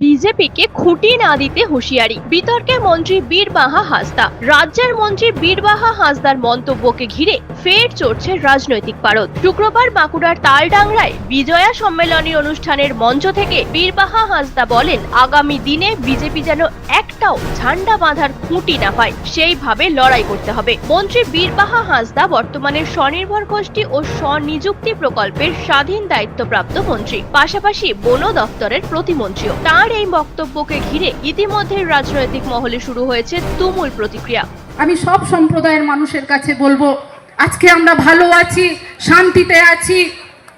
বিজেপিকে খুঁটি না দিতে হুঁশিয়ারি। বিতর্কে মন্ত্রী বীরবাহা হাসদা। রাজ্যের মন্ত্রী বীরবাহা হাসদার মন্তব্যকে ঘিরে ফের চড়ছে রাজনৈতিক পারদ। শুক্রবার বাঁকুড়ার তালডাংরায় বিজয়া সম্মেলনী অনুষ্ঠানের মঞ্চ থেকে বীরবাহা হাসদা বলেন, আগামী দিনে বিজেপি যেন একটাও ঝান্ডা বাঁধার খুঁটি না পায়, সেইভাবে লড়াই করতে হবে। মন্ত্রী বীরবাহা হাসদা বর্তমানে স্বনির্ভর গোষ্ঠী ও স্বনিযুক্তি প্রকল্পের স্বাধীন দায়িত্বপ্রাপ্ত মন্ত্রী। পাশাপাশি বন দপ্তরের প্রতিমন্ত্রীও। তার এই বক্তব্যকে ঘিরে ইতিমধ্যে রাজনৈতিক মহলে শুরু হয়েছে তুমুল প্রতিক্রিয়া। আমি সব সম্প্রদায়ের মানুষের কাছে বলব, আজকে আমরা ভালো আছি, শান্তিতে আছি,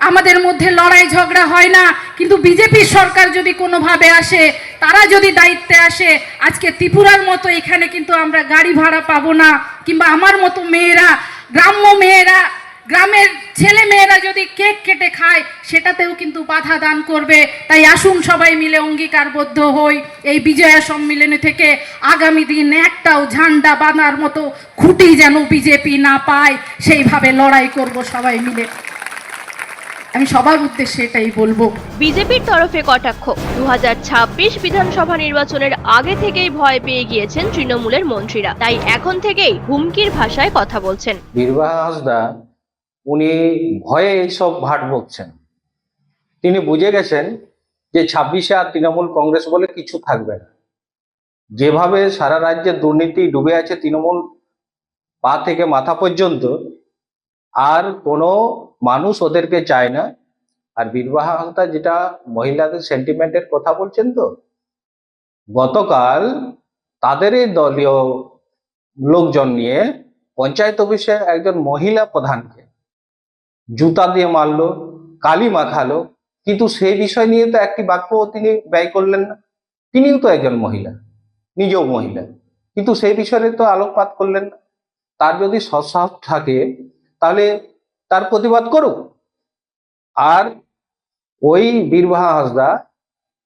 আমাদের মধ্যে লড়াই ঝগড়া হয় না, কিন্তু বিজেপির সরকার যদি কোনোভাবে আসে, তারা যদি দায়িত্বে আসে, আজকে ত্রিপুরার মতো এখানে কিন্তু আমরা গাড়ি ভাড়া পাবো না, কিংবা আমার মতো মেয়েরা, গ্রাম্য মেয়েরা গ্রামের ছেলে মেয়েরা যদি কেক কেটে খায় সেটাতেও কিন্তু বাধা দান করবে। তাই আসুন সবাই মিলে অঙ্গীকারবদ্ধ হই এই বিজয়া সম্মেলনী থেকে। আগামী দিন একটাও ঝান্ডা বাঁধার মতো খুঁটি যেন বিজেপি না পায় সেইভাবে লড়াই করব সবাই মিলে। আমি সবার উদ্দেশ্যে এটাই বলব। বিজেপির তরফে কটাক্ষ। দু হাজার ছাব্বিশ বিধানসভা নির্বাচনের আগে থেকেই ভয় পেয়ে গিয়েছেন তৃণমূলের মন্ত্রীরা। তাই এখন থেকেই হুমকির ভাষায় কথা বলছেন। বীরবাহা হাসদা উনি ভয়ে এইসব ভাট বকছেন। তিনি বুঝে গেছেন যে ছাব্বিশে আর তৃণমূল কংগ্রেস বলে কিছু থাকবে না। যেভাবে সারা রাজ্যে দুর্নীতি ডুবে আছে তৃণমূল পা থেকে মাথা পর্যন্ত, আর কোনো মানুষ ওদেরকে চায় না। আর হাসদা যেটা মহিলাদের সেন্টিমেন্টের কথা বলছেন তো, গতকাল তাদেরই দলীয় লোকজন নিয়ে পঞ্চায়েত অফিসে একজন মহিলা প্রধানকে জুতা দিয়ে মারলো, কালি মাখালো, কিন্তু সেই বিষয় নিয়ে তো একটি বাক্য তিনি ব্যয় করলেন না। তিনিও তো একজন মহিলা, নিজেও মহিলা, কিন্তু সেই বিষয়ে তো আলোকপাত করলেন না। তার যদি সৎসাহস থাকে, তাহলে তার প্রতিবাদ করুক। আর ওই বীরবাহা হাসদা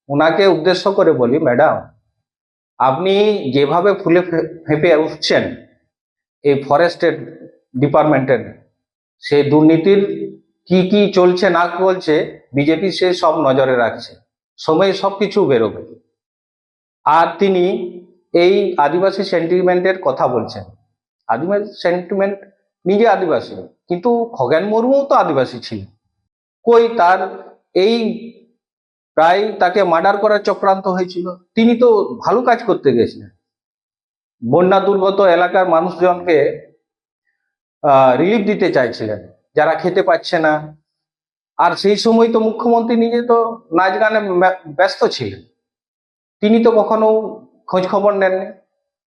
ওনাকে উদ্দেশ্য করে বলি, ম্যাডাম, আপনি যেভাবে ফুলে ফেঁপে উঠছেন, এই ফরেস্টের ডিপার্টমেন্টের সেই দুর্নীতির কি কি চলছে, না চলছে, বিজেপি সে সব নজরে রাখছে। সময়ে সব কিছু বেরোবে। আর তিনি এই আদিবাসী সেন্টিমেন্টের কথা বলছেন। আদিবাসী সেন্টিমেন্ট নিজে আদিবাসী, কিন্তু খগেন মুর্মুও তো আদিবাসী ছিল। কই তার এই প্রায় তাকে মার্ডার করার চক্রান্ত হয়েছিল। তিনি তো ভালো কাজ করতে গেছিলেন। বন্যা দুর্গত এলাকার মানুষজনকে রিলিফ দিতে চাইছিলেন। যারা খেতে পাচ্ছে না। আর সেই সময় তো মুখ্যমন্ত্রী নিজে তো নাচ গানে ব্যস্ত ছিলেন। তিনি তো কখনো খোঁজ খবর নেননি।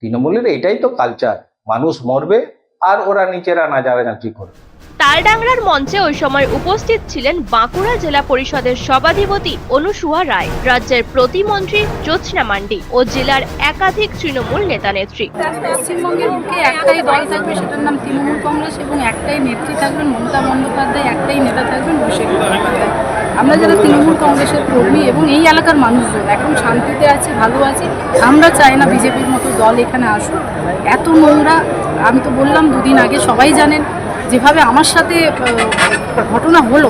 তৃণমূলের এটাই তো কালচার মানুষ মরবে আর ওরা নিচেরা নাচানাচি করবে। তালডাংরার মঞ্চে ওই সময় উপস্থিত ছিলেন বাঁকুড়া জেলা পরিষদের সভাধিপতি অনুসুয়া রায়, রাজ্যের প্রতিমন্ত্রী জ্যোৎস্না মান্ডি ও জেলার একাধিক তৃণমূল নেতা নেত্রী। পশ্চিমবঙ্গের বুকে একটাই দল থাকবে, সেটার নাম তৃণমূল কংগ্রেস এবং একটাই নেত্রী থাকবেন মমতা বন্দ্যোপাধ্যায়, একটাই নেতা থাকবেন অভিষেক আমরা যারা তৃণমূল কংগ্রেসের কর্মী এবং এই এলাকার মানুষজন, এখন শান্তিতে আছে, ভালো আছে, আমরা চাই না বিজেপির মতো দল এখানে আসুক। এত নোংরা, আমি তো বললাম দুদিন আগে সবাই জানেন যেভাবে আমার সাথে ঘটনা হলো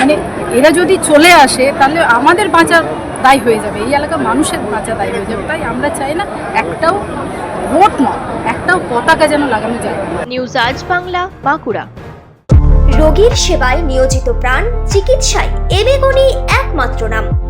মানে এরা যদি চলে আসে তাহলে আমাদের বাঁচা দায় হয়ে যাবে। এই এলাকার মানুষের বাঁচা দায় হয়ে যাবে। তাই আমরা চাই না একটাও ভোট নয় একটাও পতাকা যেন লাগানো যায়। নিউজ আজ বাংলা বাঁকুড়া। রোগীর সেবায় নিয়োজিত প্রাণ চিকিৎসায় এবেগুনি একমাত্র নাম।